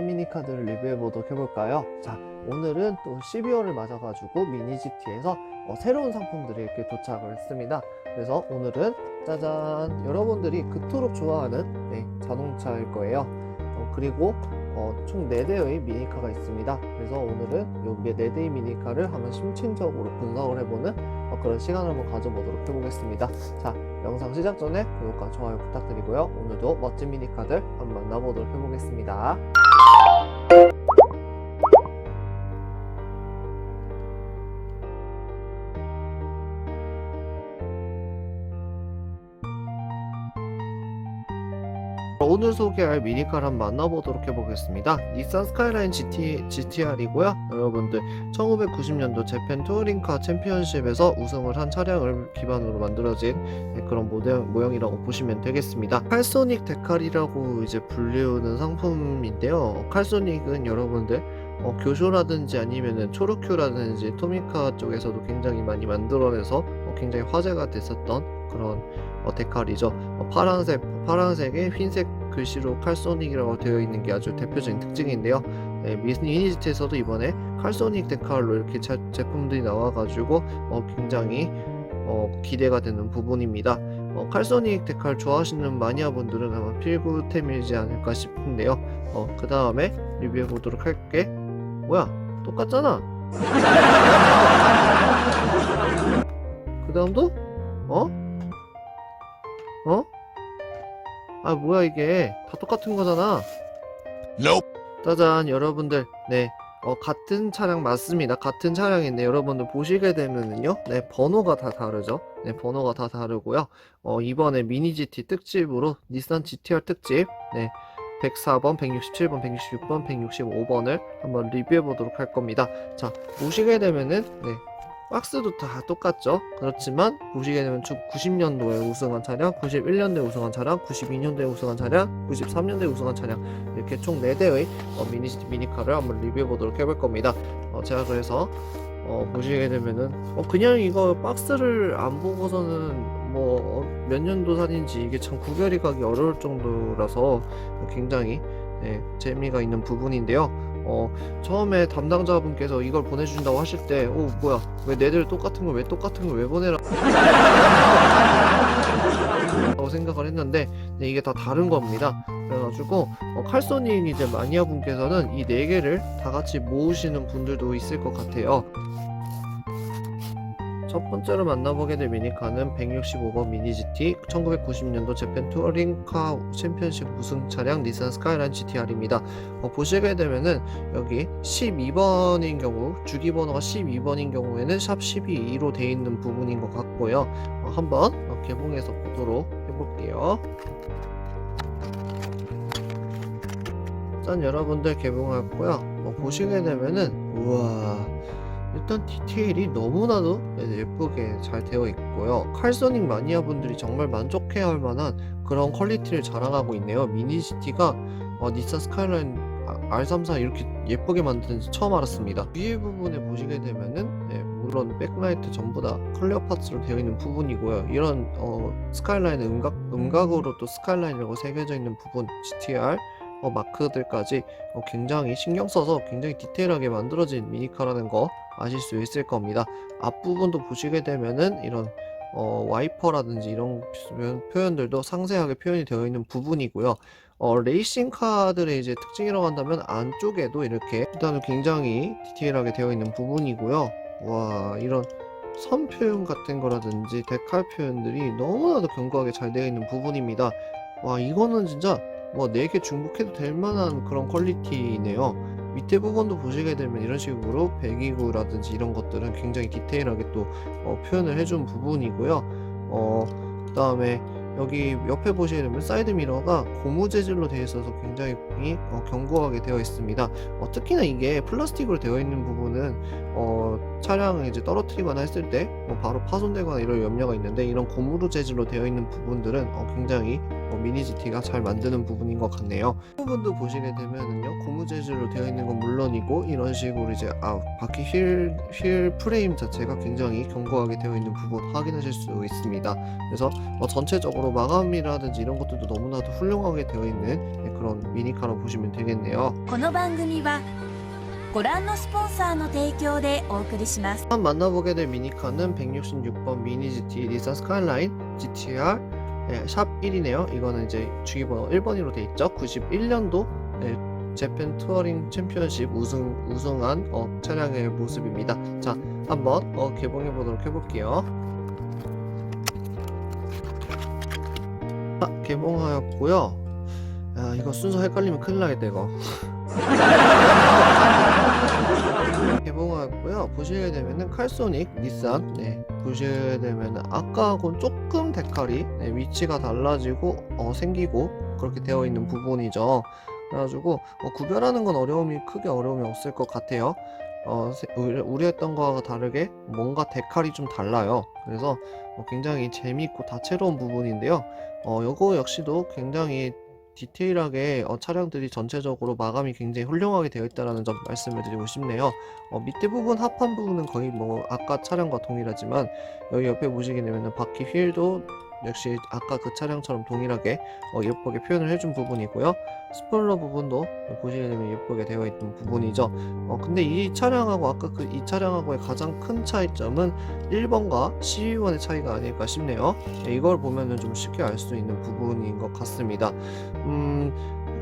어떤 미니카들을 리뷰해 보도록 해볼까요? 자 오늘은 또 12월을 맞아가지고 미니GT에서 어, 새로운 상품들이 이렇게 도착을 했습니다. 그래서 오늘은 짜잔! 여러분들이 그토록 좋아하는 네, 자동차일 거예요. 어, 그리고 어, 총 4대의 미니카가 있습니다. 그래서 오늘은 여기 4대의 미니카를 한번 심층적으로 분석을 해보는 어, 그런 시간을 한번 가져보도록 해보겠습니다. 자 영상 시작 전에 구독과 좋아요 부탁드리고요. 오늘도 멋진 미니카들 한번 만나보도록 해보겠습니다. 오늘 소개할 미니카를 한번 만나보도록 해보겠습니다. 닛산 스카이라인 GT, GTR이고요. 여러분들 1990년도 재팬 투어링카 챔피언십에서 우승을 한 차량을 기반으로 만들어진 네, 그런 모양, 모양이라고 보시면 되겠습니다. 칼소닉 데칼이라고 이제 불리우는 상품인데요. 칼소닉은 여러분들 어, 교쇼라든지 아니면은 초록큐라든지 토미카 쪽에서도 굉장히 많이 만들어내서 어, 굉장히 화제가 됐었던 그런 어, 데칼이죠. 어, 파란색, 파란색에 흰색 글씨로 칼소닉이라고 되어 있는 게 아주 대표적인 특징인데요. 네, 미니지트에서도 이번에 칼소닉 데칼로 이렇게 제, 제품들이 나와가지고 어, 굉장히 어, 기대가 되는 부분입니다. 어, 칼소닉 데칼 좋아하시는 마니아분들은 아마 필구템이지 않을까 싶은데요. 어, 그 다음에 리뷰해 보도록 할게. 뭐야? 똑같잖아. 그 다음도? 아 뭐야 이게 다 똑같은 거잖아. 짜잔 여러분들 네 어, 같은 차량 맞습니다. 같은 차량인데 여러분들 보시게 되면은요, 네 번호가 다 다르죠. 네 번호가 다 다르고요. 어, 이번에 미니 GT 특집으로 닛산 GTR 특집 네 104번, 167번, 166번, 165번을 한번 리뷰해 보도록 할 겁니다. 자 보시게 되면은 네 박스도 다 똑같죠. 그렇지만 보시게 되면 90년도에 우승한 차량, 91년도에 우승한 차량, 92년도에 우승한 차량, 93년도에 우승한 차량 이렇게 총 4대의 어, 미니 미니카를 한번 리뷰해 보도록 해볼 겁니다. 어, 제가 그래서 어, 보시게 되면은 어, 그냥 이거 박스를 안 보고서는 뭐 몇 년도 사진인지 이게 참 구별이 가기 어려울 정도라서 굉장히 네, 재미가 있는 부분인데요. 어, 처음에 담당자분께서 이걸 보내주신다고 하실 때, 오, 뭐야, 왜 내들 똑같은 걸 왜 똑같은 걸 왜 보내라? 라고 생각을 했는데, 네, 이게 다 다른 겁니다. 그래가지고, 어, 칼소닉 이제 마니아 분께서는 이 네 개를 다 같이 모으시는 분들도 있을 것 같아요. 첫 번째로 만나보게 될 미니카는 165번 미니 GT 1990년도 재팬 투어링카 챔피언십 우승 차량 닛산 스카이라인 GTR입니다. 어, 보시게 되면은 여기 12번인 경우 주기 번호가 12번인 경우에는 샵 12로 되어 있는 부분인 것 같고요. 어, 한번 어, 개봉해서 보도록 해볼게요. 짠 여러분들 개봉했고요. 어, 보시게 되면은 우와 일단 디테일이 너무나도 예쁘게 잘 되어 있고요. 칼소닉 마니아 분들이 정말 만족해야 할 만한 그런 퀄리티를 자랑하고 있네요. 미니 GT가 어, 닛산 스카이라인 R34 이렇게 예쁘게 만드는지 처음 알았습니다. 위에 부분에 보시게 되면은 네, 물론 백라이트 전부 다 클리어 파츠로 되어 있는 부분이고요. 이런 어, 스카이라인 음각 음각으로 또 스카이라인이라고 새겨져 있는 부분 GTR 어, 마크들까지 어, 굉장히 신경 써서 굉장히 디테일하게 만들어진 미니카라는 거 아실 수 있을 겁니다. 앞부분도 보시게 되면은 이런 어, 와이퍼라든지 이런 표현- 표현들도 상세하게 표현이 되어 있는 부분이고요. 어, 레이싱 카들의 이제 특징이라고 한다면 안쪽에도 이렇게 일단은 굉장히 디테일하게 되어 있는 부분이고요. 와, 이런 선 표현 같은 거라든지 데칼 표현들이 너무나도 견고하게 잘 되어 있는 부분입니다. 와, 이거는 진짜 뭐 4개 중복해도 될 만한 그런 퀄리티네요. 밑에 부분도 보시게 되면 이런 식으로 배기구라든지 이런 것들은 굉장히 디테일하게 또 어, 표현을 해준 부분이고요. 어, 그 다음에 여기 옆에 보시게 되면 사이드 미러가 고무 재질로 되어 있어서 굉장히 어, 견고하게 되어 있습니다. 어, 특히나 이게 플라스틱으로 되어 있는 부분은 어, 차량을 이제 떨어뜨리거나 했을 때뭐 바로 파손되거나 이럴 염려가 있는데 이런 고무로 재질로 되어 있는 부분들은 어, 굉장히 어, 미니 GT가 잘 만드는 부분인 것 같네요. 부분도 보시게 되면은요 고무 재질로 되어 있는 건 물론이고 이런 식으로 이제 아 바퀴 휠, 휠 프레임 자체가 굉장히 견고하게 되어 있는 부분 확인하실 수 있습니다. 그래서 어, 전체적으로 마감이라든지 이런 것들도 너무나도 훌륭하게 되어 있는 네, 그런 미니카로 보시면 되겠네요. この番組はご覧のスポンサーの提供でお送りします 다음 만나보게 될 미니카는 166번 미니 GT 닛산 스카이라인 GTR 네, 샵 1이네요. 이거는 이제 주기번호 1번으로 돼 있죠. 91년도 네, 재팬 투어링 챔피언십 우승 우승한 어, 차량의 모습입니다. 자, 한번 어, 개봉해 보도록 해볼게요. 아, 개봉하였고요. 야, 이거 순서 헷갈리면 큰일 나겠다 이거. 개봉하였고요. 보시게 되면은 칼소닉, 닛산, 네, 보시게 되면은 아까하고는 조금 데칼이 네, 위치가 달라지고 어, 생기고 그렇게 되어 있는 부분이죠. 그래가지고 어, 구별하는 건 어려움이 크게 어려움이 없을 것 같아요. 어, 우려했던 거와 다르게 뭔가 데칼이 좀 달라요. 그래서 어, 굉장히 재미있고 다채로운 부분인데요. 어, 요거 역시도 굉장히 디테일하게 어, 차량들이 전체적으로 마감이 굉장히 훌륭하게 되어 있다는 점 말씀을 드리고 싶네요. 어, 밑에 부분 합판 부분은 거의 뭐 아까 차량과 동일하지만 여기 옆에 보시게 되면은 바퀴 휠도 역시 아까 그 차량처럼 동일하게 어, 예쁘게 표현을 해준 부분이고요. 스포일러 부분도 보시게 되면 예쁘게 되어 있는 부분이죠. 어, 근데 이 차량하고 아까 그 이 차량하고의 가장 큰 차이점은 1번과 12번의 차이가 아닐까 싶네요. 네, 이걸 보면은 좀 쉽게 알 수 있는 부분인 것 같습니다. 음,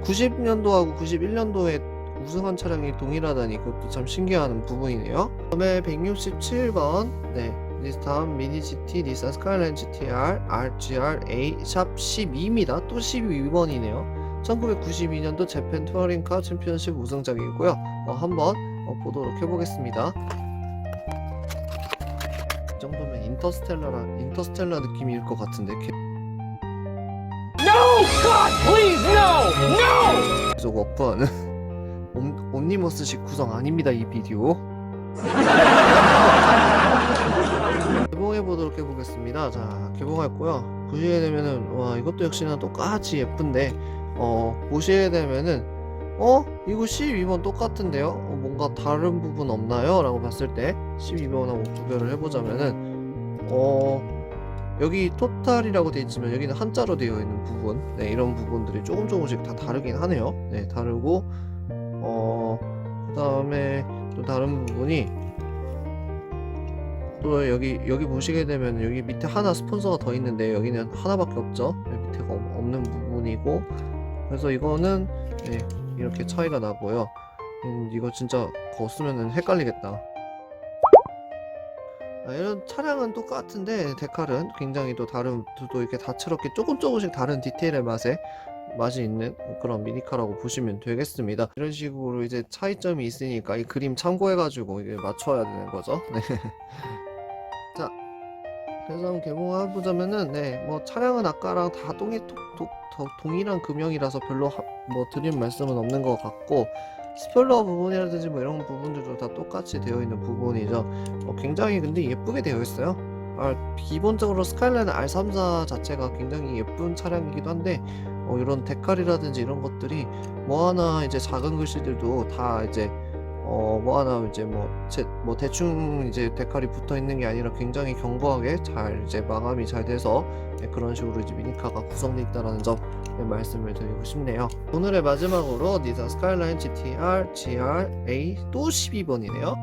90년도하고 91년도에 우승한 차량이 동일하다니 그것도 참 신기한 부분이네요. 다음에 167번 네 닛산 미니 GT 닛산 스카이라인 GTR RGR A 샵 12입니다. 또 12번이네요. 1992년도 재팬 투어링카 챔피언십 우승작이고요. 어, 한번 어, 보도록 해보겠습니다. 이 정도면 인터스텔라라 인터스텔라 느낌일 것 같은데 개- No! God, please, no! No! 계속 워프하는 옴, 옴니머스식 구성 아닙니다 이 비디오 개봉해 보도록 해보겠습니다. 자 개봉했고요. 보시게 되면은 와 이것도 역시나 똑같이 예쁜데 어 보시게 되면은 어 이거 12번 똑같은데요? 어, 뭔가 다른 부분 없나요? 라고 봤을 때 12번하고 구별을 해보자면은 어 여기 토탈이라고 되어 있지만 여기는 한자로 되어 있는 부분. 네, 이런 부분들이 조금 조금씩 다 다르긴 하네요. 네 다르고 어 그 다음에 또 다른 부분이 또 여기 여기 보시게 되면 여기 밑에 하나 스폰서가 더 있는데 여기는 하나밖에 없죠 여기 밑에가 없- 없는 부분이고 그래서 이거는 네, 이렇게 차이가 나고요 음, 이거 진짜 거 쓰면은 헷갈리겠다 아, 이런 차량은 똑같은데 데칼은 굉장히 또 다른 또- 또 이렇게 다채롭게 조금 조금씩 다른 디테일의 맛에 맛이 있는 그런 미니카라고 보시면 되겠습니다. 이런 식으로 이제 차이점이 있으니까 이 그림 참고해가지고 이게 맞춰야 되는 거죠. 네. 자, 그래서 한번 개봉해 보자면은 네, 뭐 차량은 아까랑 다 동이 더 동일한 금형이라서 별로 하, 뭐 드린 말씀은 없는 것 같고 스포일러 부분이라든지 뭐 이런 부분들도 다 똑같이 되어 있는 부분이죠. 어, 굉장히 근데 예쁘게 되어 있어요. 아, 기본적으로 스카이라인 R34 자체가 굉장히 예쁜 차량이기도 한데 어, 이런 데칼이라든지 이런 것들이 뭐 하나 이제 작은 글씨들도 다 이제 어, 뭐 하나 이제 뭐, 제, 뭐 대충 이제 데칼이 붙어 있는 게 아니라 굉장히 견고하게 잘 이제 마감이 잘 돼서 네, 그런 식으로 이제 미니카가 구성되어 있다는 점 네, 말씀을 드리고 싶네요. 오늘의 마지막으로 닛산 스카이라인 GTR GR A 또 12번이네요.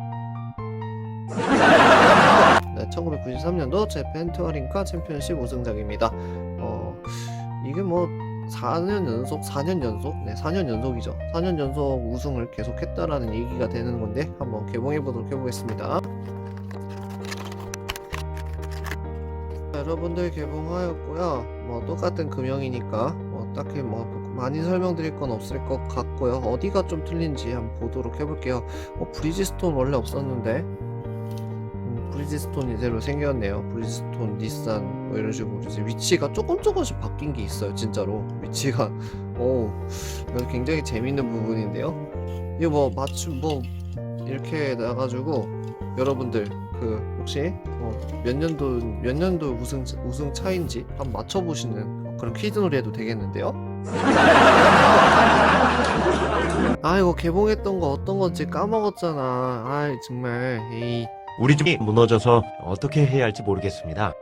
네, 1993년도 재팬 투어링카 챔피언십 우승작입니다. 어, 이게 뭐 4년 연속, 4년 연속, 네, 4년 연속이죠. 4년 연속 우승을 계속했다라는 얘기가 되는 건데 한번 개봉해 보도록 해보겠습니다. 자, 여러분들 개봉하였고요. 뭐 똑같은 금형이니까 뭐 딱히 뭐 많이 설명드릴 건 없을 것 같고요. 어디가 좀 틀린지 한번 보도록 해볼게요. 어, 브리지스톤 원래 없었는데 음, 브리지스톤이 새로 생겼네요. 브리지스톤, 닛산 뭐 이런 식으로 이제 위치가 조금 조금씩 바뀐 게 있어요. 진짜로 위치가 오 이거 굉장히 재밌는 부분인데요. 이거 뭐 맞춤 뭐 이렇게 나가지고 여러분들 그 혹시 어, 몇 년도 몇 년도 우승 우승 차인지 한번 맞춰보시는 그럼 퀴즈 놀이 해도 되겠는데요? 아이고 개봉했던 거 어떤 건지 까먹었잖아 아이 정말 에이 우리 집이 무너져서 어떻게 해야 할지 모르겠습니다.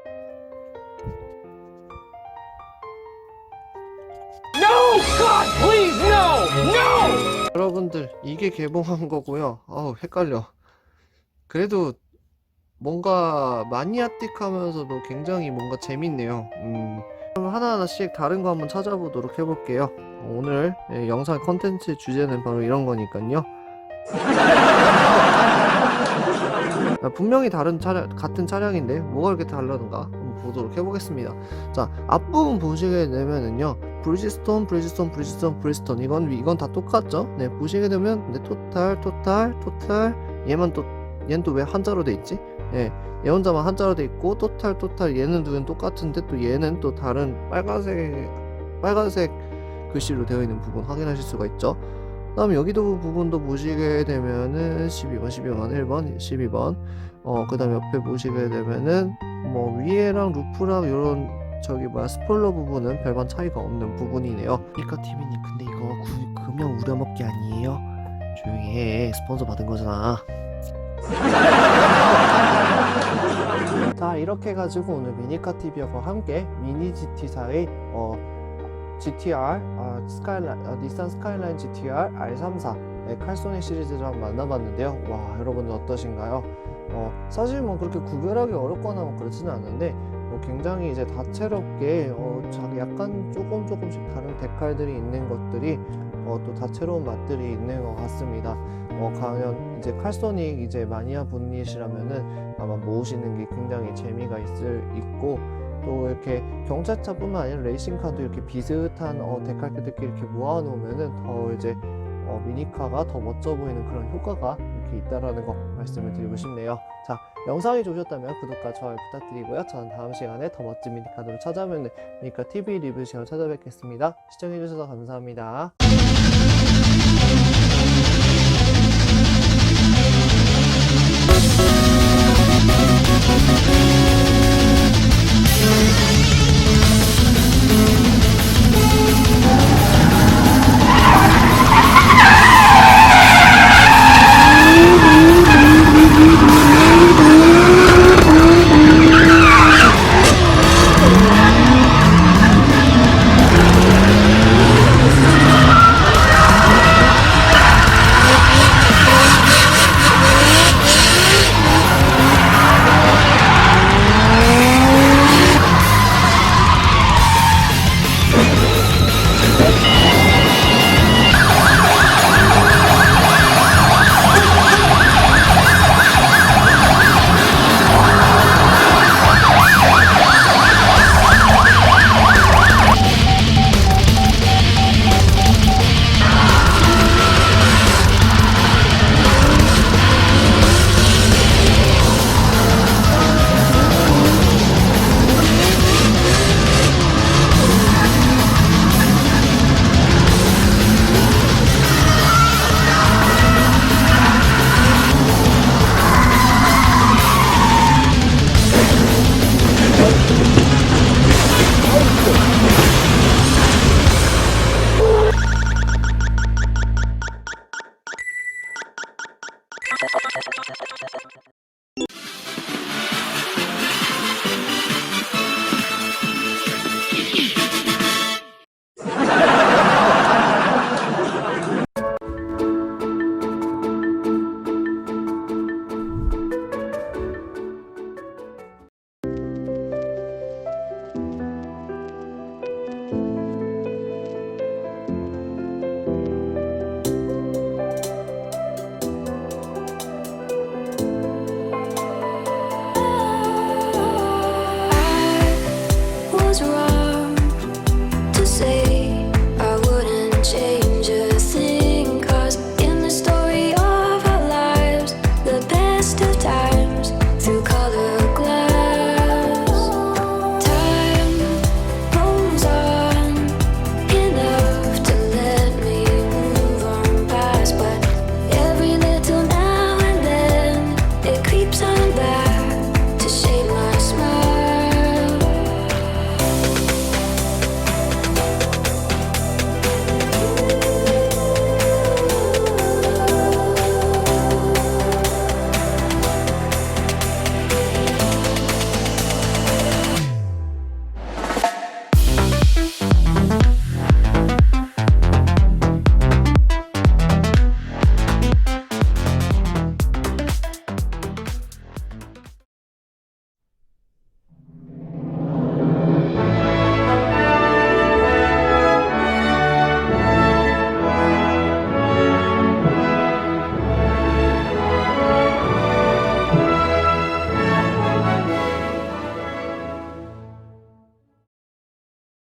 No! God, please, no! No! 여러분들 이게 개봉한 거고요 아우 헷갈려 그래도 뭔가 마니아틱하면서도 굉장히 뭔가 재밌네요 음 그럼 하나하나씩 다른 거 한번 찾아보도록 해볼게요 오늘 예, 영상 컨텐츠 주제는 바로 이런 거니까요 아, 분명히 다른 차량 같은 차량인데 뭐가 이렇게 다르던가 한번 보도록 해보겠습니다 자 앞부분 보시게 되면은요 브리지스톤, 브리지스톤, 브리지스톤, 브리스톤 이건 이건 다 똑같죠? 네 보시게 되면 네, 토탈, 토탈, 토탈 얘만 또 얘는 또 왜 한자로 돼 있지? 예, 얘 혼자만 한자로 돼 있고 토탈, 토탈 얘는 두 개는 똑같은데 또 얘는 또 다른 빨간색 빨간색 글씨로 되어 있는 부분 확인하실 수가 있죠. 그다음에 여기도 부분도 보시게 되면은 12번, 12번, 1번, 12번. 어 그 다음에 옆에 보시게 되면은 뭐 위에랑 루프랑 이런 저기 뭐야 스포일러 부분은 별반 차이가 없는 부분이네요. 그러니까 티비님 근데 이거 구, 금연 우려먹기 아니에요? 조용히 해 스폰서 받은 거잖아. 자 이렇게 해가지고 오늘 미니카 TV와 함께 미니 GT4의 어, GTR 아, 스카이라, 아, 닛산 스카이라인 GTR R34 네, 칼소닉 시리즈를 한번 만나봤는데요. 와 여러분들 어떠신가요? 어, 사실 뭐 그렇게 구별하기 어렵거나 뭐 그렇지는 않은데 뭐 굉장히 이제 다채롭게 어, 약간 조금 조금씩 다른 데칼들이 있는 것들이 어, 또 다채로운 맛들이 있는 것 같습니다. 어, 과연 이제 칼소닉 이제 마니아 분이시라면은 아마 모으시는 게 굉장히 재미가 있을 있고 또 이렇게 경차차뿐만 아니라 레이싱카도 이렇게 비슷한 어, 데칼들끼리 이렇게 모아놓으면은 더 이제 어, 미니카가 더 멋져 보이는 그런 효과가 이렇게 있다라는 거 말씀을 드리고 싶네요. 자, 영상이 좋으셨다면 구독과 좋아요 부탁드리고요. 저는 다음 시간에 더 멋진 미니카들을 찾아뵙는 미니카 TV 리뷰 시간 찾아뵙겠습니다. 시청해주셔서 감사합니다.